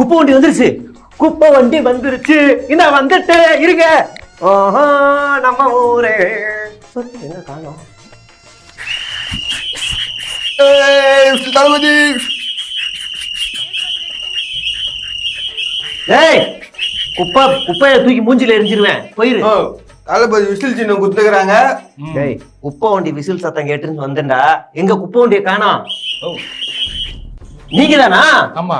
குப்பை வண்டி வந்துருச்சு. குப்பை வண்டி வந்துருச்சு. என்ன வந்துட்டு இருங்க. ஆஹா நம்ம ஊரே. என்ன காணோம் ஏய், தளபதி. ஏய் குப்பை குப்பையை தூக்கி மூஞ்சில எரிஞ்சிருவேன். போயிரு. தளபதி விசில் சின்னம் குத்துக்கிறாங்க டேய் குப்பை வண்டி விசில் சத்தம் கேட்டுன்னு வந்தேன்டா. எங்க குப்பை வண்டியை காணோம்? நீங்க தானா ஆமா.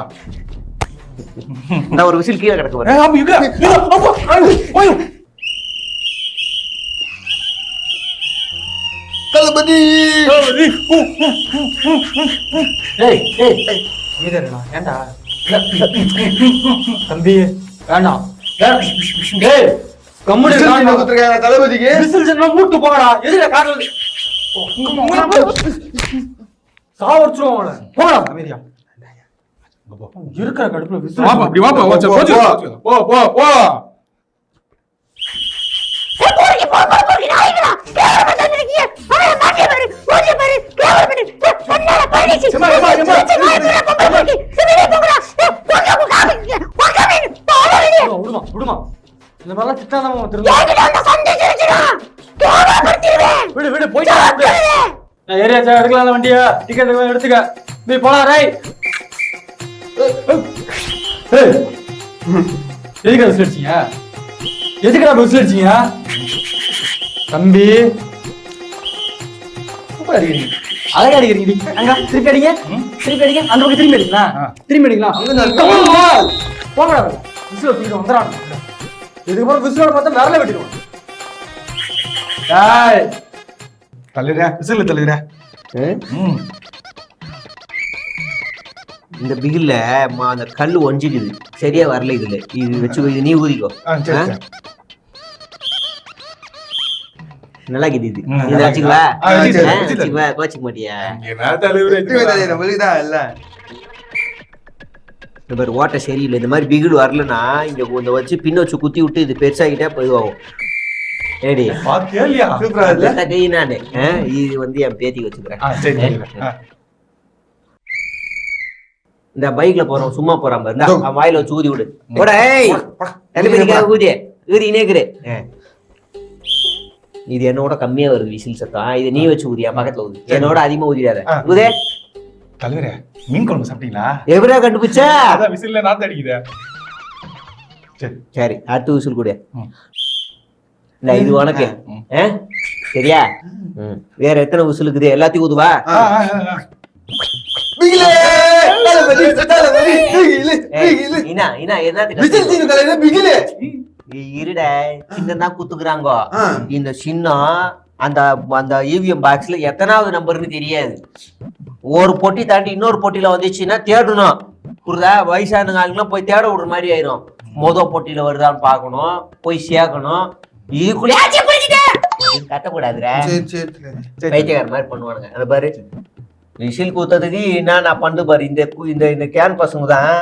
இந்த ஒரு விசில் கீழே கிடக்கு. தளபதி. தம்பி வேண்டாம் தளபதிக்கு. மூட்டு போடா. எதுல காட்டுறது சாவடிச்சிருவோம் போடா அமைதியா. இருக்கிற கடுப்புல விசில் வாப்பா அப்படி வாப்பா போ, வாச்சா, போ, போச்சு, போ. போ போ இந்த மாதிரிலாம் திட்டாதாம திரும்ப விடு விடு போயிட்டு ஏரியாச்சா எடுக்கலாம் வண்டியா. டிக்கெட் எடுத்துக்க. நீ போலாம் ரை. ஏய், எதுக்கு விசில் அடிச்சீங்க எதுக்குடா விசில் அடிச்சீங்க தம்பி. சூப்பரா அடிக்கிறீங்க அழகா அடிக்கிறீங்க. அங்க திருப்பி அடிங்க. திருப்பி அடிங்க. அந்த பக்கம் திரும்பி அடிங்களா? திரும்பி அடிங்களா? போங்கடா. விசில் தூக்கிட்டு வந்துடான் இதுக்கப்புறம் விசிலோட பார்த்தா விரல வெட்டிடுவோம். விசில் ம். இந்த பிகில்ல மா- அந்த கல் ஒஞ்சிக்குது. சரியா வரல இதுல. இது வச்சு இது நீ ஊதிக்கோ. நல்லா இது இதை நல்லா வச்சுக்கவா? ஆ, வச்சுக்க, ஆ, வச்சுக்க. வச்சுக்கவா? கோச்சிக்க மாட்டியா? இல்ல. இந்த மாதிரி ஓட்டை சரியில்லை. இந்த மாதிரி பிகில் வரலன்னா இங்க கொஞ்சம் வச்சு பின்ன வச்சு குத்தி விட்டு இது பெருசாகிட்டே போயிடுவாகும் ஏடி நானு. இது வந்து என் பேத்தி வச்சுக்கிறேன். இந்த பைக்ல போறோம் சும்மா போறான் பாரு. வாயில வச்சு ஊதி விடு. ஊதி ஊதி நேக்குது இது என்னோட கம்மியா வருது விசில் சத்தம். இது நீ வச்சு ஊதியா பக்கத்துல ஊதி. என்னோட அதிகமா ஊதிடாத. ஊதே. தலைவரே மீன் குழம்பு சாப்பிட்டீங்களா? எப்படா கண்டுபிடிச்சா? அதான் விசில்ல நாத்து அடிக்குதே. சரி. அடுத்த விசில் கூட. இல்ல இது உனக்கு? சரியா. வேற எத்தனை விசில் இருக்குது? எல்லாத்தையும் ஊதுவா? தளபதி தளபதி பிகிலே பிகிலே இனா இனா பிகிலே இருடா குத்துக்குறாங்க. இந்த சின்னம் அந்த அந்த இவிஎம் பாக்ஸ்ல எத்தனாவது நம்பர்னு தெரியாது ஒரு பொட்டி தாண்டி இன்னொரு பொட்டியில வந்துச்சுன்னா தேடணும் புரியுதா வயசான ஆளுங்களாம் போய் தேட விடுற மாதிரி ஆயிரும் மொத பொட்டியில வருதான்னு பார்க்கணும் போய் சேர்க்கணும் இதுக்குள்ளே சரி பைத்தியக்கார மாதிரி பண்ணுவானுங்க அந்த பாரு விசில் கூத்ததுக்கு என்ன நான் பண்ணு பாரு? இந்த இந்த இந்த கேன் பசங்க தான்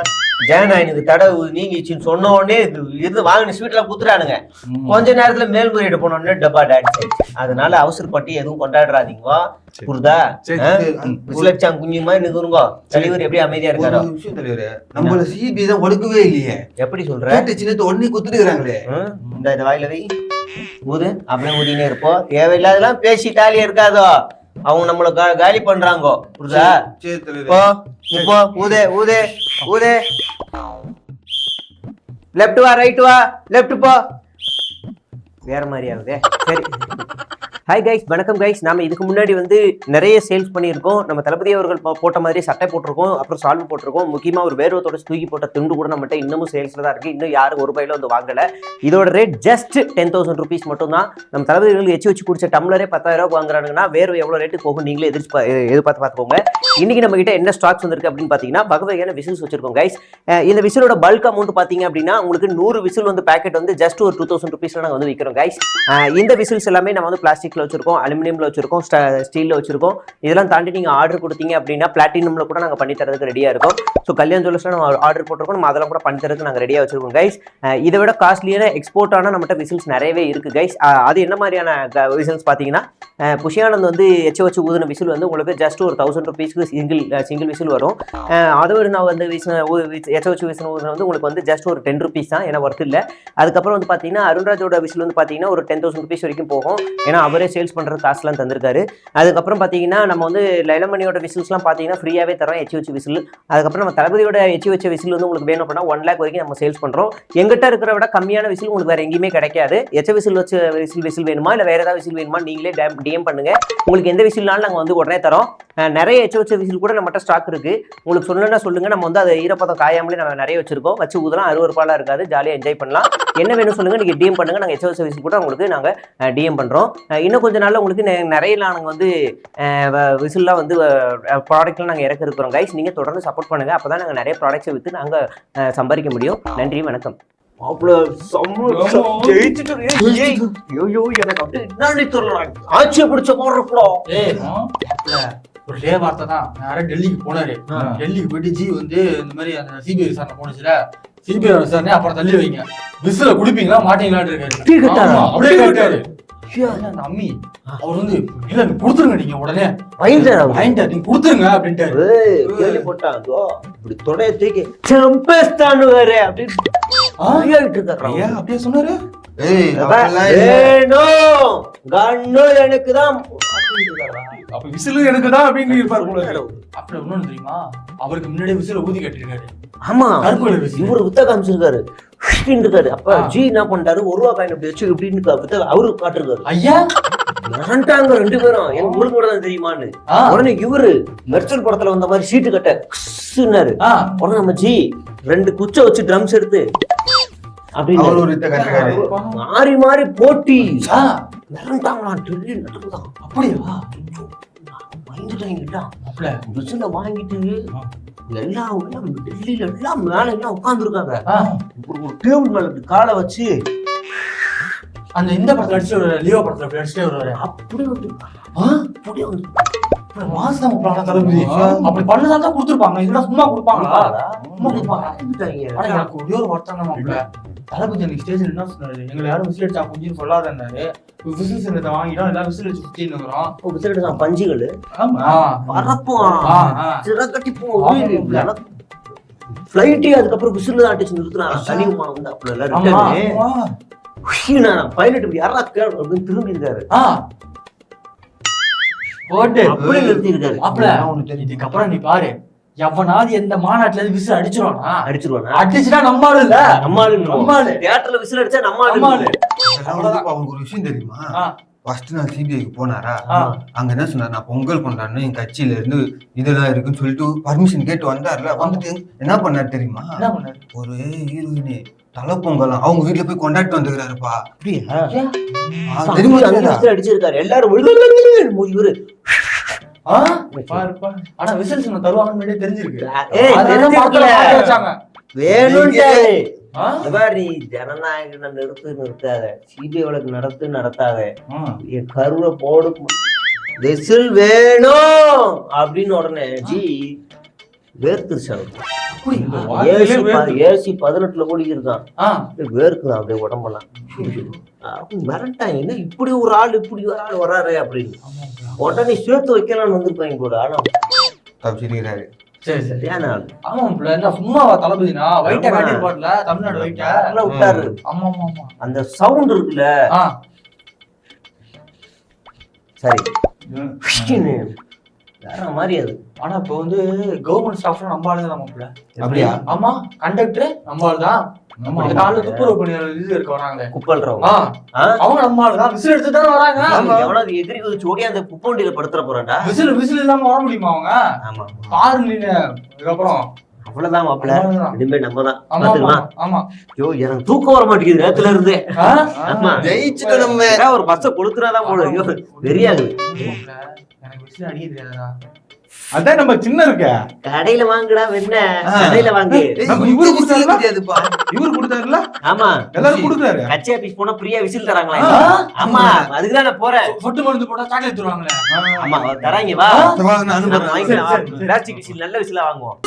ஜெயநாயனுக்கு தடை நீங்கிச்சுன்னு சொன்ன உடனே இது இருந்து வாங்கின ஸ்வீட்ல குத்துறானுங்க. கொஞ்ச நேரத்துல மேல்முறையீடு போனோடனே டப்பா டான்ஸ் ஆயிடுச்சு. அதனால அவசரப்பட்டு எதுவும் கொண்டாடுறாதீங்க? சரி. விசிலடிச்சாங்க குஞ்சுமா நிக்குங்க தலைவர் எப்படி அமைதியா இருக்காரோ? தலைவரே நம்மள சிபி தான் ஒடுக்கவே இல்லையே. எப்படி சொல்ற? சின்னத்தை ம்? இந்த இந்த வாயில வை. ஊது அப்படியே ஊதினே இருப்போம் தேவையில்லாதெல்லாம் பேசி தாலியா இருக்காதோ. அவங்க நம்மள காலி பண்றாங்க புரியுதா? சரி தலைவரே. போ நீ போ ஊதே ஊதே ஊதே. லெஃப்ட் வா ரைட் வா லெஃப்ட் போ. வேற மாதிரி ஆகுதே. சரி. ஹாய் கைஸ் வணக்கம் கைஸ் நாம இதுக்கு முன்னாடி வந்து நிறைய சேல்ஸ் பண்ணியிருக்கோம். நம்ம தளபதி அவர்கள் போட்ட மாதிரி சட்டை போட்டிருக்கோம் அப்புறம் சால்வ் போட்டிருக்கோம். முக்கியமாக ஒரு வேர்வத்தோட தூக்கி போட்ட துண்டு கூட நம்மகிட்ட இன்னமும் சேல்ஸில் தான் இருக்கு. இன்னும் யாரும் ஒரு ரூபாயில வந்து வாங்கல. இதோட rate just ten thousand rupees மட்டும் தான் நம்ம தளபதிகள் எச்சு வச்சு குடிச்ச டம்ளரே பத்தாயிரம் ரூபாய் வாங்குறாங்கன்னா வேறு எவ்வளோ ரேட்டு போகும் நீங்களே எதிர்த்து எதிர்பார்த்து பார்த்துக்கோங்க. இன்னைக்கு நம்ம கிட்ட என்ன ஸ்டாக்ஸ் வந்திருக்கு அப்படின்னு பார்த்தீங்கன்னா வகையான விசில்ஸ் வச்சிருக்கோம் கைஸ் இந்த விசிலோட பல்க் அமௌண்ட் பார்த்தீங்க அப்படின்னா உங்களுக்கு நூறு விசில் வந்து பேக்கெட் வந்து ஜஸ்ட் ஒரு டூ தௌசண்ட் ருபீஸ்ல நாங்கள் வந்து விற்கிறோம் கைஸ் இந்த விசில்ஸ் எல்லாமே நம்ம வந்து பிளாஸ்டிக்ல வச்சிருக்கோம் அலுமினியம்ல வச்சிருக்கோம் ஸ்டீல்ல வச்சிருக்கோம். இதெல்லாம் தாண்டி நீங்க ஆர்டர் கொடுத்தீங்க அப்படின்னா பிளாட்டினம்ல கூட நாங்கள் பண்ணி தரதுக்கு ரெடியா இருக்கும். ஸோ கல்யாண ஜுவல்ஸ்ல நம்ம ஆர்டர் போட்டிருக்கோம் நம்ம அதெல்லாம் கூட பண்ணி தரதுக்கு நாங்கள் ரெடியா வச்சிருக்கோம் கைஸ் இதை விட காஸ்ட்லியான எக்ஸ்போர்ட்டான நம்மகிட்ட விசில்ஸ் நிறையவே இருக்கு கைஸ் அது என்ன மாதிரியான விசில்ஸ் பார்த்தீங்கன்னா புஷியானந்த் வந்து எச்ச வச்சு ஊதின விசில் வந்து உங்களுக்கு ஜஸ்ட் ஒரு தௌசண்ட் ருபீஸ்க்கு சிங்கிள் சிங்கிள் விசில் வரும். அஹ் நான் வந்து வீசின எச்சவச்சு வீசின வந்து உங்களுக்கு வந்து ஜஸ்ட் ஒரு டென் ருபீஸ் தான். ஏன்னா ஒர்த் இல்லை. அதுக்கப்புறம் வந்து பார்த்தீங்கன்னா அருண்ராஜோட விசில் வந்து பார்த்தீங்கன்னா ஒரு டென் தௌசண்ட் ருபீஸ் வரைக்கும் போகும். ஏன்னா அவரே சேல்ஸ் பண்ணுற காசுலாம் தந்திருக்காரு. அதுக்கப்புறம் பார்த்தீங்கன்னா நம்ம வந்து லைலமணியோட விசில்ஸ்லாம் பார்த்தீங்கன்னா ஃப்ரீயாகவே தரோம் எச்சி வச்சு விசில். அதுக்கப்புறம் நம்ம தளபதியோட எச்சி வச்ச விசில் வந்து உங்களுக்கு வேணும் அப்படின்னா ஒன் லேக் வரைக்கும் நம்ம சேல்ஸ் பண்ணுறோம் எங்கிட்ட இருக்கிற விட கம்மியான விசில் உங்களுக்கு வேறு எங்கேயுமே கிடைக்காது. எச்ச விசில் வச்ச விசில் விசில் வேணுமா? இல்லை வேறு ஏதாவது விசில் வேணுமா? நீங்களே டிஎம் பண்ணுங்க. உங்களுக்கு எந்த விசில்னாலும் நாங்கள் வந்து உடனே தரோம். நிறைய எச்ச வச்ச விசில் கூட நம்மகிட்ட ஸ்டாக் இருக்கு. உங்களுக்கு சொல்லணும்னா சொல்லுங்க. நம்ம வந்து அதை ஈரப்பதம் காயாமலே நம்ம நிறைய வச்சிருக்கோம். வச்சு ஊதலாம் அறுவறுப்பாலாம் இருக்காது. ஜாலியாக என்ஜாய் பண்ணலாம். என்ன வேணும் சொல்லுங்க. நீங்க டிஎம் பண்ணுங்க. நாங்கள் வச்ச விசில் கூட உங்களுக்கு நாங்கள் டிஎம் பண்றோம். அஹ் இன்னும் கொஞ்ச நாள்ல உங்களுக்கு நெ- நிறைய நாங்கள் வந்து விசில்லாம் வந்து ப்ராடக்ட்லாம் நாங்கள் இறக்க இருக்கிறோம். கைஸ் நீங்க தொடர்ந்து சப்போர்ட் பண்ணுங்க. அப்பதான் நாங்கள் நிறைய ப்ராடக்ட்ஸை விற்று நாங்கள் சம்பாதிக்க முடியும். நன்றி வணக்கம். ஆட்சியை பிடிச்ச ஏய் ஒரு டே வார்த்தை தான். யாரும் டெல்லிக்கு போனாரு. டெல்லிக்கு போயிட்டு ஜி வந்து இந்த மாதிரி அந்த சிபிஐ விசாரணை போனுச்சுல சிபிஐ விசாரணை அப்புறம் தள்ளி வைங்க. விசில குடிப்பீங்களா மாட்டீங்களான்னு இருக்காரு அப்படியே கேட்டாரு. அம்மி? அவர் வந்து இல்ல நீங்க கொடுத்துருங்க நீங்க உடனே? வாங்கிட்டாரு நீங்க கொடுத்துருங்க அப்படின்ட்டாரு. ஏய், கேள்விப்பட்டான் அதோ, இப்படி தொடைய தூக்கி செம்பஸ்தான் வேற அப்படின்னு அப்படியே சொன்னாரு? எனக்கு தான் அப்ப விசிலு எனக்கு தான் அப்படின்னு இருப்பார் போல. அப்புறம் இன்னொன்னு தெரியுமா? அவருக்கு முன்னாடியே விசில ஊதி கட்டிருக்காரு. ஆமா. இவரு வித்த காமிச்சிருக்காரு. இருக்காரு. அப்ப. ஜி என்ன பண்ணிட்டாரு? ஒரு ரூபா காயின் அப்படி வச்சு இப்படின்னு அவரு காட்டிருக்காரு. ஐயா? மிரண்டாங்க ரெண்டு பேரும். எனக்கு உங்களுக்கு கூட தான் தெரியுமான்னு. உடனே இவரு மெர்சல் படத்துல வந்த மாதிரி சீட்டு கட்ட குஸ்ஸுன்னாரு. ஆ, உடனே நம்ம ஜி ரெண்டு குச்சை வச்சு ட்ரம்ஸ் எடுத்து அப்படின்னு மாறி மாறி போட்டி. மிரண்டாங்களாம் டெல்லி நடக்குதான் அப்படியா பயந்துட்டாங்க அப்பல விசில வாங்கிட்டு எல்லாம் டெல்லியில எல்லாம் மேல எல்லாம் உட்கார்ந்துருக்காங்க ஆ, ஒரு ஒரு டேபிள் மேல காலை வச்சு அந்த இந்த படத்துல அடிச்சு வருவாரு லியோ படத்துல அப்படி அடிச்சுட்டே வருவாரு அப்படியே வந்து அப்படியே வந்து மாசம் தளபதி அப்படி பண்ணதான் தான் கொடுத்துருப்பாங்க இதெல்லாம் சும்மா கொடுப்பாங்களா சும்மா கொடுப்பாங்க எனக்கு ஒரே ஒரு வருத்தம் தான் தளபதி அன்னைக்கு ஸ்டேஜ்ல என்ன சொன்னாரு? எங்களை யாரும் விசில் அடிச்சா கொஞ்சம் சொல்லாதன்னாரு. விசில் சின்னத்தை வாங்கிட்டோம் எல்லாரும் விசில் அடிச்சு இருக்கிறோம் இப்போ விசில் தான் பஞ்சுகள்? பறப்போம் ஆமா. ஃபிளைட்டே அதுக்கப்புறம் விசில் தான் அடிச்சு நிறுத்தினாங்க தனி விமானம் வந்து அப்படி எல்லாம் ஆமா. பைலட் இப்படி யாரா கேள் அப்படின்னு திரும்பி இருக்காரு ஆ. போட்டு. அப்படியே நிறுத்தி இருக்காரு மாப்பிள்ள இதுக்கப்புறம் நீ பாரு. எவனாவது எந்த மாநாட்டுல இருந்து விசில் அடிச்சிருவானா? அடிச்சிருவானா? அடிச்சுட்டா நம்ம ஆளு இல்ல. நம்ம ஆளு நம்ம ஆளு. தியேட்டர்ல விசில் அடிச்சா நம்ம நம்ம ஆளு. ஆளு அவருக்கு ஒரு விஷயம் தெரியுமா? ஃபர்ஸ்ட் நான் சிபிஐக்கு போனாரா. அங்க என்ன சொன்னார்? நான் பொங்கல் கொண்டாடணும் என் கட்சியில இருந்து இதெல்லாம் இருக்குன்னு சொல்லிட்டு பர்மிஷன் கேட்டு வந்தாருல. வந்துட்டு என்ன பண்ணாரு தெரியுமா? என்ன பண்ணாரு? ஒரு ஹீரோயினி தலை பொங்கல் அவங்க வீட்டுல போய் கொண்டாடிட்டு வந்துக்கிறாருப்பா. அப்படியா? தெரியுமா அடிச்சிருக்காரு. எல்லாரும் இவரு. ஆனா விசில் சின்ன தருவாங்கன்னு முன்னாடியே தெரிஞ்சிருக்கு. வச்சாங்க? இந்த மாதிரி நீ ஜனநாயகனை நிறுத்து நிறுத்தாத. சிபிஐ நடத்து நடத்தாத. என் கருவை போடு. விசில் வேணும். அப்படின்னு உடனே ஜி வேர்த்துருச்சு அவருக்கு. ஏசி பதினெட்டுல கூடி இருக்கான் வேர்க்குதான் அப்படியே உடம்பெல்லாம். மிரட்டாங்க என்ன இப்படி ஒரு ஆள் இப்படி ஒரு ஆள் வராரு அப்படின்னு. உடனே சேர்த்து வைக்கலாம்னு வந்திருப்பாங்க கூட ஆனா. தப்பிச்சிருக்கிறாரு சரி சரி. சரியான ஆள்? ஆமா என்ன சும்மாவா தளபதினா? வைட்டா ஆமா. காட்டிருப்பாட்ல தமிழ்நாடு வைட்டா நல்லா விட்டாரு. ஆமா ஆமா ஆமா. அந்த சவுண்ட் இருக்குல்ல. சரி. வேற மாதிரி அது. ஆனா இப்ப வந்து கவர்மெண்ட் ஸ்டாஃப்ல நம்ம ஆளுங்க தான் மாப்பிள்ள. அப்படியா? ஆமா கண்டக்டர் நம்ம ஆளு தான். காலைல துப்புரவு பணியாளர் இது இருக்க வராங்களே குப்பல்றவங்க? அவங்க நம்ம ஆளு தான். விசில் எடுத்து தானே வராங்க. எவனாவது எதிரி குதிச்சு ஓடி அந்த குப்பவண்டியில படுத்துற போறான்டா. விசில் விசில் இல்லாம வர முடியுமா அவங்க? ஆமா. பாரு நீங்க இதுக்கப்புறம் அவ்வளவுதான் மாப்பிள்ள. இனிமே நம்ம தான் பாத்துக்கலாம் ஐயோ எனக்கு தூக்கம் வர மாட்டேங்குது நேரத்துல இருந்து? ஆமா. ஜெயிச்சுட்டு நம்ம. ஒரு பஸ்ஸை கொளுத்துறாதான் போல ஐயோ எனக்கு அடிக்க தெரியாதா அதான் நம்ம சின்ன இருக்க. கடையில வாங்குடா வெண்ண. கடையில வாங்கு. இவரு? தெரியாதுப்பா. இவரு கொடுத்தாருல? ஆமா. எல்லாரும் கொடுக்குறாரு. கட்சி ஆபீஸ் போனா ஃப்ரீயா விசில் தராங்களா? ஆமா. அதுக்குதான் நான் போறேன். சொட்டு மருந்து போட்டா சாக்லேட் தருவாங்களே. ஆமா தராங்க வா. பிளாஸ்டிக் விசில் நல்ல விசிலா வாங்குவோம்.